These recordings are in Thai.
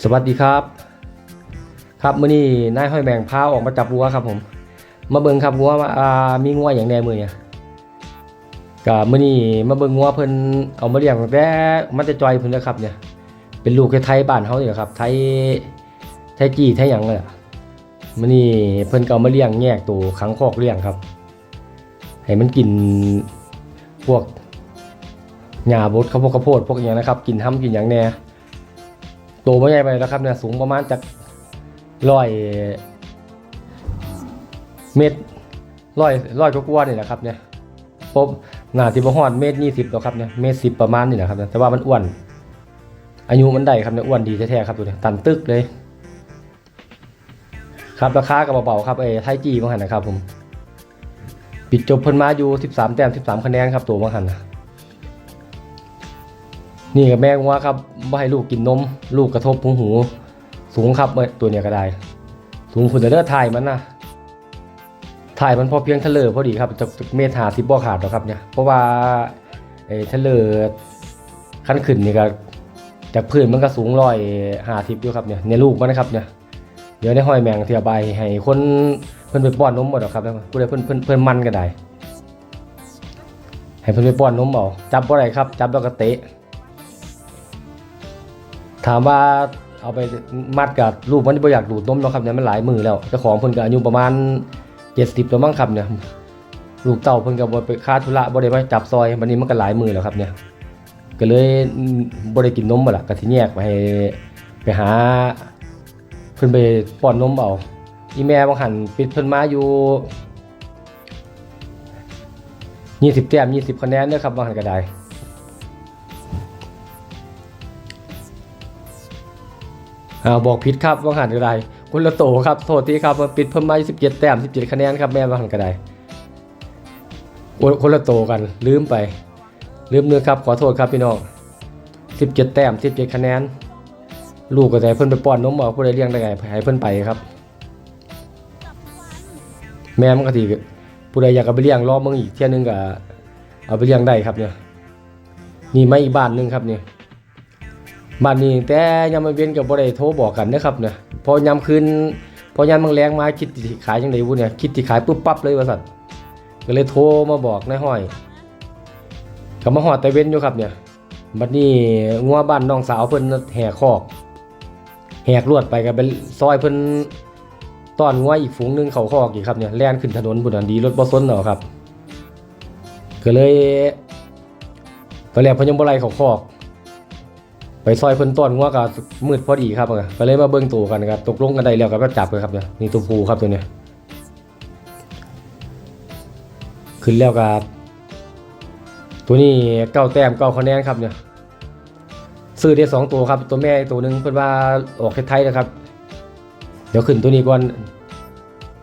สวัสดีครับ ครับมื้อนี้นายห้อยแมงพาออกมาจับวัวครับผม มาเบิ่งครับวัวว่ามีงัวอย่างแน่มือเนี่ยก็มื้อนี้มาเบิ่งงัวเพิ่นเอามาเลี้ยงแต่มันจะจอยเพิ่นเลยครับเนี่ย เป็นลูกไทยบ้านเฮานี่แหละครับ ไทยไทยจีไทยหยังเลยมื้อนี้เพิ่นก็เอามาเลี้ยงแยกตัวขังคอกเลี้ยงครับ ให้มันกินพวกหญ้าบดข้าวโพดข้าวโพดพวกอย่างนะครับ กินห้ำกินอย่างแน่ โตไม่ใหญ่ไปแล้วครับเนี่ยสูงประมาณจากร้อยเมตรร้อยร้อยกว่านี่แหละครับเนี่ยปบหนาที่บ่ฮอดเมตรยี่สิบแล้วครับเนี่ยเมตรสิบประมาณนี่แหละครับแต่ว่ามันอ้วน อายุมันได้ครับเนี่ยอ้วนดีแท้ๆครับตัวเนี้ตันตึกเลย ครับราคากับเบาๆครับไอ้ไทยจีมังหันนะครับผมปิดจบเพิ่นมาอยู่ 13 แต้ม 13 คะแนนครับตัวมังหันนะ นี่กับแม่งว่าครับไม่ให้ลูกกินนม ลูกกระทบพุงหู สูงครับตัวเนี้ยก็ได้ สูงคุณจะเลือถ่ายมันนะถ่ายมันพอเพียงทะเลพอดีครับจะเมตรหาสิบบ่ขาดหรอกครับเนี่ยเพราะว่าไอ้ทะเลขั้นขึ้นนี่ก็จากพื้นมันก็สูงร้อยหาสิบอยู่ครับเนี่ยเนี่ยลูกมันนะครับเนี่ยเดี๋ยวได้ห้อยแมงเทียบใบให้คนเพิ่นไปป้อนนมหมดหรอกครับแล้วผู้ใดเพิ่นเพิ่นเพิ่นมันก็ได้ให้เพิ่นไปป้อนนมเอาจับบ่ได้ครับ จับแล้วก็เตะ ถามว่าเอาไปมัดกับลูกมันบ่อยากดูดนมเนาะครับเนี่ยมันหลายมือแล้วเจ้าของเพิ่นก็อายุประมาณ 70แล้วมั้งครับเนี่ยลูกเต่าเพิ่นก็บ่ไปค้าธุระบ่ได้มาจับซอยบัดนี้มันก็หลายมือแล้วครับเนี่ยก็เลยบ่ได้กินนมบ่ล่ะก็สิแยกไปให้ไปหาเพิ่นไปป้อนนมเอาอีแม่บางหันปิดเพิ่นมาอยู่ 20แต้ม20คะแนนเด้อครับบางหันก็ได้ อ่าบอกผิดครับว่าหันก็ไดคุณละโตครับโทษทีครับมันปิดเพิ่มมา17 แต้ม 17 คะแนนครับแม่ว่าหันก็ไดคนละโตกันลืมไป ลืมเนื้อครับขอโทษครับพี่น้อง 17 แต้ม 17 คะแนน ลูกก็แต่เพิ่นไปป้อนนมเอาผู้ใดเลี้ยงได้ไงให้เพิ่นไปครับ แม่มันก็ทีผู้ใดอยากเอาไปเลี้ยงรอบมึงอีกเที่ยนึงก็เอาไปเลี้ยงได้ครับเนี่ยนี่ไม่อีกบ้านนึงครับเนี่ย บ้านนี้แต่ยามมาเวียนกับบ่ได้โทรบอกกันนะครับเนี่ยพอยามคืนพอยามมังแรงมาคิดสิขายจังไดวุเนี่ยคิดสิขายปุ๊บปั๊บเลยว่าซั่นก็เลยโทรมาบอกนายห้อยก็มาฮอดแต่เว้นอยู่ครับเนี่ยบัดนี้งัวบ้านน้องสาวเพิ่นแห่คอก แหกลวดไปก็เป็นซอยเพิ่นตอนงัวอีกฝูงหนึงเขาคอกอีกครับเนี่ยแล่นขึ้นถนนบุญอันดีรถบ่ซนเอาครับ ก็เลยตอนแรกพยังบ่ไล่เขาคอก ไปซอยเพิ่นต้นงัวก็มืดพอดีครับก็เลยมาเบิ่งตัวกันครับตกลงกันได้แล้วก็จับเลยครับเนี่ยนี่ตัวผู้ครับตัวเนี้ยขึ้นแล้วก็ตัวนี้เก้าแต้มเก้าคะแนนครับเนี่ยซื้อได้สองตัวครับ ตัวแม่ตัวหนึ่งเพิ่นว่าออกไทยๆนะครับ เดี๋ยวขึ้นตัวนี้ก่อน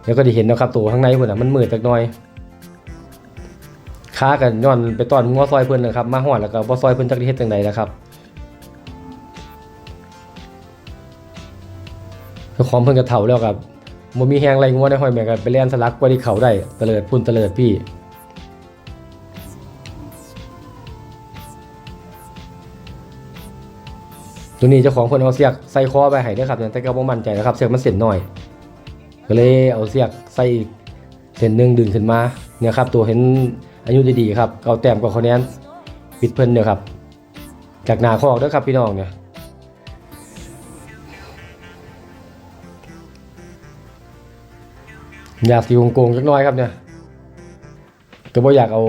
เดี๋ยวก็ได้เห็นนะครับตัวข้างในเพิ่นอะมันมืดจักหน่อยค้ากันย้อนไปต้อนงัวซอยเพิ่นนะครับ มาฮอดแล้วก็บ่ซอยเพิ่นจักได้เฮ็ดจังไดนะครับ ของเพิ่นกระเถาแล้วครับบ่มีแหงไรงัวในห้อยแม่ก็ไปเล่นสลักกว่าที่เขาได้เตลิดพุ่นเตลิดพี่ตัวนี้เจ้าของเพิ่นเอาเสียกใส่คอไปให้เด้อครับแต่ก็บ่มั่นใจนะครับเสียกมันเส้นน้อย ก็เลยเอาเสียกใส่อีกเส้นหนึงดึงขึ้นมาเนี่ยครับตัวเห็นอายุดีๆครับเอาแต้มกับคะแนนปิดเพิ่นเนี่ยครับจากหนาคอกเด้อครับพี่น้องเนี่ย อยากสีโกงๆสักน้อยครับเนี่ยก็บ่อยากเอา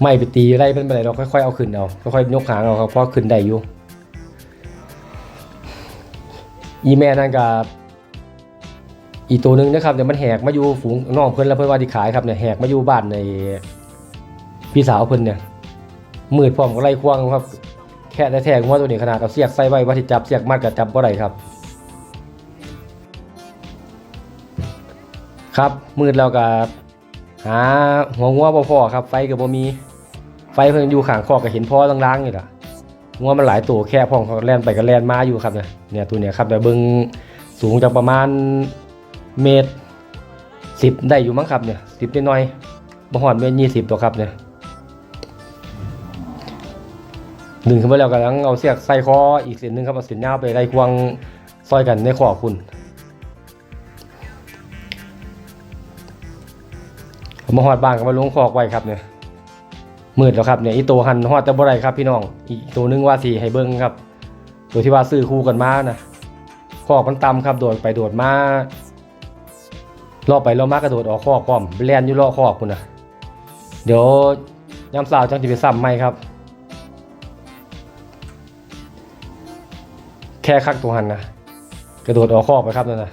ไม้ไปตีไรเป็นไปไหนเราค่อยๆเอาขึ้นเอาค่อยๆยกหางเอาครับเพราะขึ้นได้อยู่อีแม่นั่นกับอีตัวหนึงนะครับเดี๋ยวมันแหกมาอยู่ฝูงน้องเพิ่นแล้วเพิ่นว่าที่ขายครับเนี่ยแหกมาอยู่บ้านในพี่สาวเพิ่นเนี่ยมืดพร้อมกับไล่ควงครับ แค่ได้แทงว่าตัวนี้ขนาดเอาเสียกใส่ไว้ว่าที่จับเสียกมัดกับจับบ่ได้ครับ ครับมืดแล้วก็หาหัวงัวบ่พอครับ ไฟก็บ่มีไฟเพิ่นอยู่ข้างคอกก็เห็นพ่อลางๆนี่ล่ะงัวมันหลายตัวแค่พ่องเขาแล่นไปก็แล่นมาอยู่ครับเนี่ยเนี่ยตัวเนี้ยครับแต่เบิ่งสูงจากประมาณเมตรสิบได้อยู่มั้งครับเนี่ยสิบนิดหน่อยบ่ฮอดเมตรยี่สิบตัวครับเนี่ยดึงขึ้นมาแล้วก็ลังเอาเสียกใส่คออีกเส้นหนึงครับเอาเส้นยาวไปไล่ควงซอยกันในขอคุณ มาหอดบ้านก็มาลงคอกไว้ครับเนี่ยมืดแล้วครับเนี่ยอีตัวหันหอดแต่บ่ได้ครับพี่น้อง อีกตัวหนึงว่าสีให้เบิ้งครับ ตัวที่ว่าซื้อคู่กันมานะคอกมันต่ำครับโดดไปโดดมาล่อไปล่อมากระโดดออกคอกพร้อมแลนอยู่ล่อคอกคุณนะเดี๋ยวยามสาวจังจะไปซ้ำไหมครับ แค่คักตัวหันนะกระโดดออกคอกไปครับนั่นนะ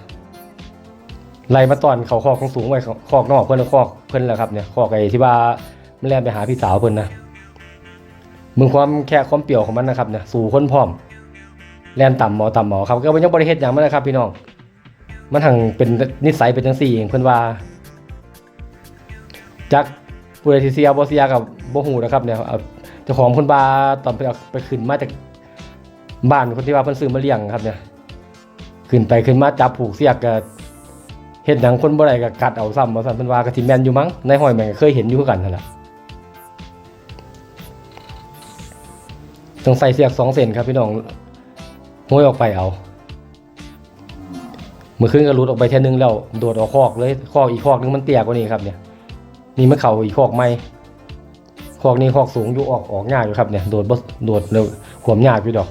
ไล่มาตอนเขาคอกของสูงไว้คอกนอกเพื่อนแล้วคอกเพื่อนแหละครับเนี่ยคอกไอ้ที่ว่ามันแล่นไปหาพี่สาวเพื่อนนะมึงความแค่ความเปรี่ยวของมันนะครับเนี่ยสู่คนพร้อมแล่นต่ำหมอต่ำหมอครับก็มันยังบริเหตุอย่างมันนะครับพี่น้อง มันทางเป็นนิสัยเป็นจังสี่เองเพื่อนว่าจักผู้ใดที่เสียบ่เสียกับโบ่ฮู้นะครับเนี่ยเจ้าของเพิ่นว่าตอนไปไปขึ้นมาจากบ้านคนที่ว่าเพิ่นซื้อมาเลี้ยงครับเนี่ยขึ้นไปขึ้นมาจับผูกเสียกก็ เฮ็ดหนังคนบ่ได้ก็กัดเอาซ้ำว่าซั่นเพิ่นว่าก็สิแม่นอยู่มั้งในห้อยแม่งก็เคยเห็นอยู่คือกันนั่นแหละต้องใส่เสียกสองเส้นครับพี่น้องห้อยออกไปเอาเมื่อคืนก็หลุดออกไปแค่นึงแล้วโดดออกคอกเลยคอกอีกคอกนึงมันเตี้ยกว่านี้ครับเนี่ย นี่มันเข่าอีกคอกไม่คอกนี้คอกสูงอยู่ออกออกง่ายอยู่ครับเนี่ยโดดบโดดเร็วขวมยากอยู่ดอก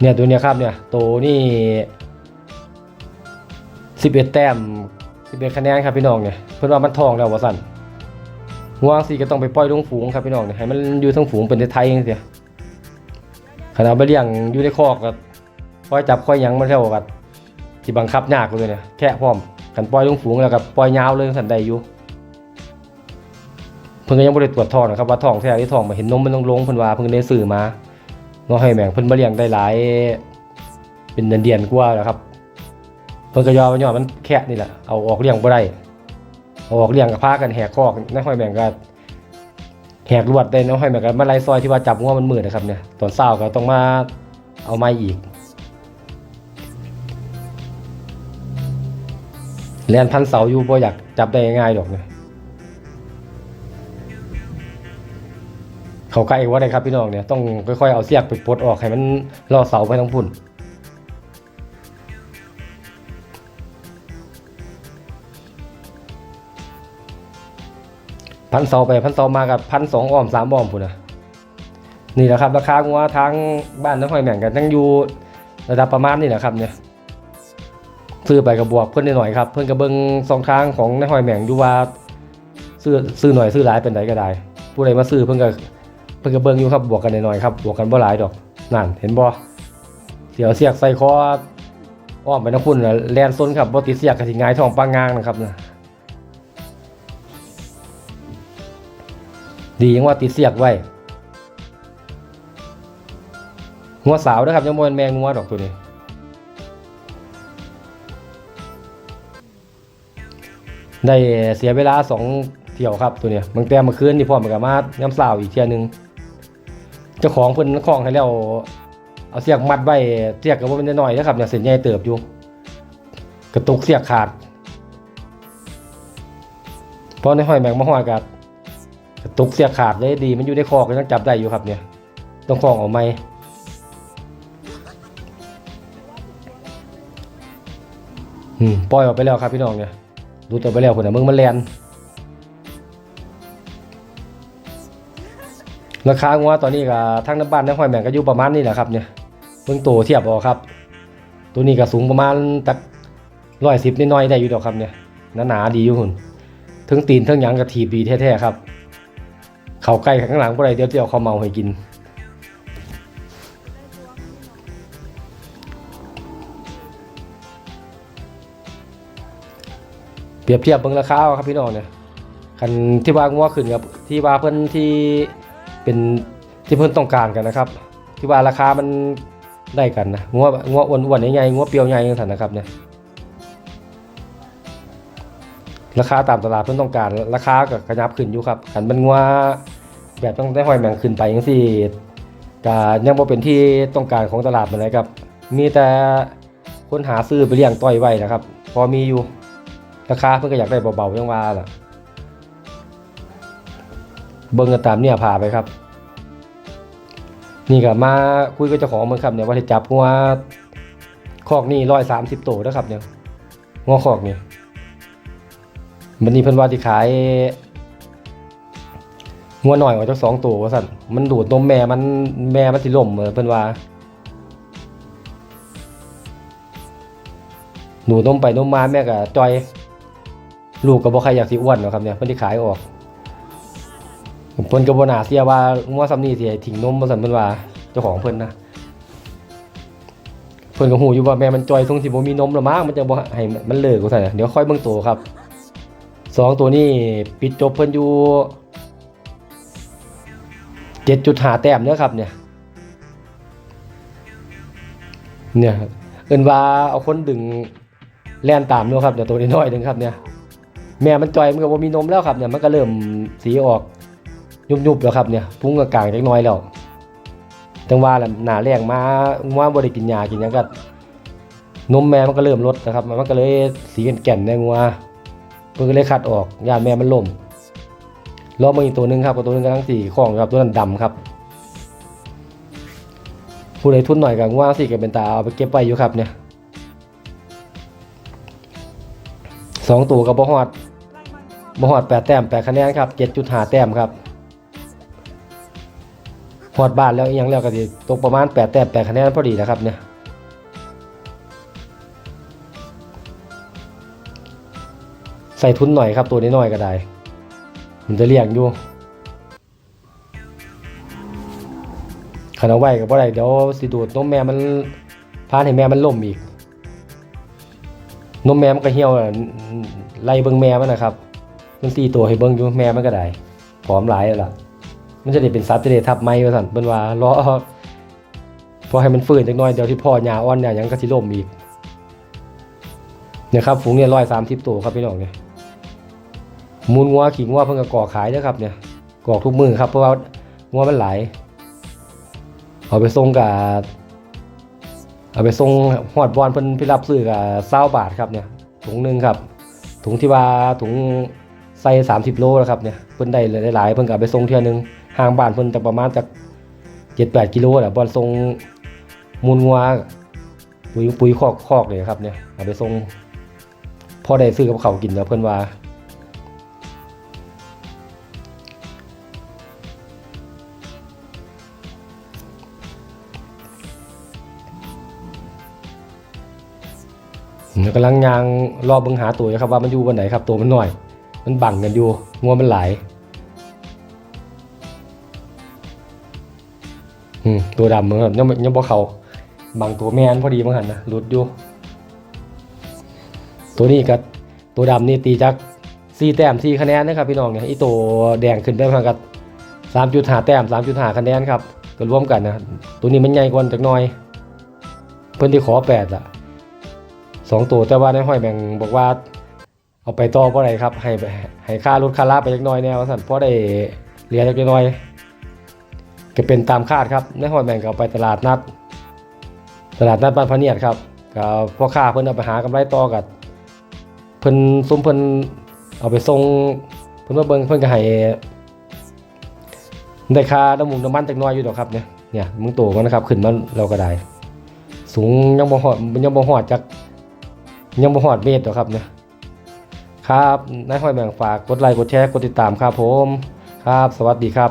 เนี่ยตัวเนี้ยครับเนี่ย โตนี่ สิเอ็ดแต้มสิเอ็ดคะแนนครับพี่น้องเนี่ยเพื่อนว่ามันทองแล้ววะสันงวงสีก็ต้องไปปล่อยลงฝูงครับพี่น้องเนี่ยให้มันอยู่ทั้งฝูงเป็นไทยๆจังซี่ขณะไปเลี้ยงอยู่ในคอกก็ปล่อยจับค่อยยังมันเท่ากับที่บังคับยากเลยเนี่ยแค่พร้อมกันปล่อยลงฝูงแล้วก็ปล่อยยาวเลยสันใดอยู่เพิ่นก็ยังบ่ได้ตรวจทองนะครับว่าทองแท้หรือทองมาเห็นนมมันต้องลงเพิ่นว่าเพิ่นได้ซื้อมาเนาะให้แม่งเพิ่นมาเลี้ยงได้หลาย เป็นเดือนเดือนกว่าแล้วครับ เพิ่นก็ยอมยอนมันแค่นี่แหละเอาออกเลี้ยงบ่ได้เอาออกเลี้ยงก็พากันแหกคอกในห้อยแม่งก็แหกลวดได้นาะให้เหมือนกันมาไล่ซอยที่ว่าจับงัวมันมืดนะครับเนี่ยตอนเช้าก็ต้องมาเอาไม้อีกแลนพันเสาอยู่บ่อยากจับได้ง่ายๆดอกเนี่ยเขาใกล้ว่าได้ครับพี่น้องเนี่ยต้องค่อยๆเอาเสียกไปปลดออกให้มันล่อเสาไปทั้งพุ่น พันเสาไปพันเสามากับพันสองอ้อมสามอ้อมพุ่นนะนี่แหละครับราคางัวทางบ้านน้ำหอยแม่งกันยังอยู่ระดับประมาณนี้แหละครับเนี่ยซื้อไปกับบวกเพื่อนหน่อยครับ เพื่อนกระเบิงสองทางของในหอยแหม่งอยู่ว่าซื้อซื้อหน่อยซื้อหลายเป็นไหนก็ได้ ผู้ใดมาซื้อเพื่อนก็เพื่อนกระเบิงอยู่ครับบวกกันหน่อยครับบวกกันบ่หลายดอกนั่นเห็นบ่เสียวเสียกใส่คออ้อมไปน้ำพุ่นน่ะแลนซนครับบ่ติดเสียกกระสิงายท้องปางงางนะครับนะ ดียังว่าติดเสียกไว้งัวสาวนะครับยังบ่แม่นแมงงัวดอกตัวนี้ได้เสียเวลาสองเที่ยวครับตัวเนี้ยบางแต่เมื่อคืนที่พ่อมันก็มาย้ำสาวอีกเที่ยหนึงเจ้าของเพิ่นคล้องให้แล้วเอาเสียกมัดไว้เสียกก็บ่เป็นน้อยนะครับเนี่ยเส้นใหญ่เติบอยู่กระตุกเสียกขาดพอในห้อยแมงมาห้อยกับกระ ตุกเสียขาดเลยดี มันอยู่ในคอก็ยังจับได้อยู่ครับเนี่ย ต้องคล้องออกไหมอืมปล่อยออกไปแล้วครับพี่น้องเนี่ยดูตัวไปแล้วคนน่ะมึงมันแลนราคางัวตอนนี้ก็ทั้งน้ำบ้านทั้งหอยแมงก็อยู่ประมาณนี้แหละครับเนี่ยเบิ่งโตเทียบเอาครับ ตัวนี้ก็สูงประมาณตักร้อยสิบนิดน่อยได้อยู่ดอกครับเนี่ยหนาๆดีอยู่หุ่นถึงตีนถึงหยังก็ถีบดีแท้ๆครับ เขาใกล้ข้างหลังบ่ได้เดี๋ยวจะเอาเขาเมาให้กิน เปรียบเทียบเบิ่งราคาเอาครับพี่น้องเนี่ยคันที่ว่างัวขึ้นกับที่ว่าเพิ่นที่เป็นที่เพิ่นต้องการกันนะครับ ที่ว่าราคามันได้กันนะงัวงัวอ้วนๆใหญ่ๆงัวเปรียวใหญ่จังซั่นนะครับเนี่ยราคาตามตลาดเพิ่นต้องการ ราคาก็ขยับขึ้นอยู่ครับคันเป็นงัว แบบต้องได้ห้อยแมงขึ้นไปจังซี่ก็ยังบ่เป็นที่ต้องการของตลาดปานใดครับ มีแต่คนหาซื้อไปเลี้ยงต้อยไว้นะครับ พอมีอยู่ราคาเพิ่นก็อยากได้เบาๆยังว่าล่ะเบิ่งกันตามเนี่ยพาไปครับ นี่ก็มาคุยกับเจ้าของมันครับเนี่ยว่าจะจับงัวคอกนี่ร้อยสามสิบตัวนะครับเนี่ยงัวคอกนี่มันนี่เพิ่นว่าที่ขาย งัวหน่อยกว่าเจักสองตัวว่าสั่นมันดูดนมแม่มันแม่มันสิล่มเออเพิ่นว่าหนูนมไปนมมาแม่ก็จอย ลูกก็บ่ใครอยากสิอ้วนหรอกครับเนี่ยเพิ่นที่ขายออกเพิ่นก็บ่น่าเสียว่างัวซ้ำนี้สิทิ้งนมบ่ซั่นเพิ่นว่าเจ้าของเพิ่นนะเพิ่นก็ฮู้อยู่ว่าแม่มันจอยทรงสิบ่มีนมแล้วมั้งมันจะบ่ให้มันเลิกว่าซั่นน่ะเดี๋ยวค่อยเบิ่งตัวครับสองตัวนี้ปิดจบเพิ่นอยู่ 7.5แต้มเด้อครับเนี่ย เนี่ยครับเอินว่าเอาคนดึงแล่นตามเนาะครับเดี๋ยวตัวน้อยๆนึงครับเนี่ยแม่มันจ่อยมันก็บ่มีนมแล้วครับเนี่ยมันก็เริ่มสีออกยุบๆแล้วครับเนี่ยพุงกลางๆจักน้อยแล้วจังว่าแหละหนาแรงมาว่าบ่ได้กินยากินยังก็นมแม่มันก็เริ่มลดนะครับ มันก็เลยสีแก่นๆในงัวเพิ่นก็เลยคัดออกยาแม่มันล่ม รอบมาอีกตัวหนึ่งครับกับตัวหนึงกำลังสีของครับตัวนั้นดำครับ ผู้ใดทุนหน่อยกับงัวสิก็เป็นตาเอาไปเก็บไว้อยู่ครับเนี่ยสองตัวกับบ่ฮอดบ่ฮอดแปดแต้มแปดคะแนนครับเจ็ดจุดห้าแต้มครับพอดบ้านแล้วยังแล้วก็สิตกประมาณ8แต้ม8คะแนนพอดีนะครับเนี่ยใส่ทุนหน่อยครับตัวนี้หน่อยก็ได้ มันจะเลี้ยงอยู่ขันเอาไว้ก็บ่ได้เดี๋ยวสิดูดนมแม่มันพานให้แม่มันล่มอีก นมแม่มันก็เหี่ยวอะไล่เบิ่งแม่มันนะครับ มันตีตัวให้เบิ่งอยู่แม่มันก็ได้ผอมหลายแล้วล่ะ มันจะได้เป็นสัตว์จะได้ทับไม้ว่าสั่นเป็นว่ารอพอให้มันฟื้นจักหน่อยเดี๋ยวที่พ่อหญ้าอ่อนเนี่ยยังก็สิล่มอีกเนี่ยครับฝูงเนี่ยร้อยสามสิบตัวครับพี่น้องเนี่ย มูลงัวขิงงัวเพิ่งก็ก่อขายนะครับเนี่ยกอกทุกมือครับเพราะว่างัวมันหลายเอาไปส่งกับเอาไปส่งหอดบอลเพิ่นพี่รับซื้อกับเศร้าบาทครับเนี่ยถุงหนึ่งครับ ถุงที่ว่าถุงใส่สามสิบโลแล้วครับเนี่ยเพิ่นได้หลายๆเพิ่นก็เอาไปส่งเที่ยหนึงห่างบ้านเพิ่นจากประมาณจากเจ็ดแปดกิโลแหละบอลส่งมูลงัวปุ๋ยปุ๋ยคอกคอกเลยครับเนี่ยเอาไปส่งพอได้ซื้อกับเขากินแล้วเพิ่นว่า เนี่ยกำลังยางรอบเบิ่งหาตัวอยู่ครับว่ามันอยู่บนไหนครับตัวมันหน่อย มันบังกันอยู่งัวมันหลายอืมตัวดำเหมือนกันยังบ่ยังบ่เขาบางตัวแม่นพอดีเหมือนกันนะหลุดอยู่ ตัวนี้กับตัวดำนี่ตีจักสี่แต้มสี่คะแนนนะครับพี่น้องเนี่ยอีตัวแดงขึ้นไปประมาณกับสามจุดหาแต้มสามจุดหาคะแนนครับก็รวมกันนะตัวนี้มันใหญ่กว่าจักหน่อย เพิ่นที่ขอแปดอะ สองตัวแต่ว่าในห้อยแบ่งบอกว่า เอาไปต่อเพราะไรครับ ให้ให้ค่ารถค่าลาไปจักน่อยแนวสั่นเพราะได้เหลือจักน่อยก็เป็นตามคาดครับในห้อยแมงก็เอาไปตลาดนัด ตลาดนัดบ้านพะเนียดครับก็พ่อค้าเพิ่นเอาไปหากำไรต่อกับเพิ่นซุ้มเพิ่นเอาไปส่งเพิ่นมาเบิ่งเพิ่นก็ให้ได้ค่าน้ำมันน้ำมันจักหน้อยอยู่ดอกครับเนี่ยเนี่ยมึงโตมันนะครับขึ้นมาเราก็ได้ สูงยังบ่ฮอดยังบ่ฮอดจัก ยังบ่ฮอดเมตรดอกครับเนี่ยครับนายห้อยแบ่งฝากกดไลค์กดแชร์กดติดตามครับผม ครับ สวัสดีครับ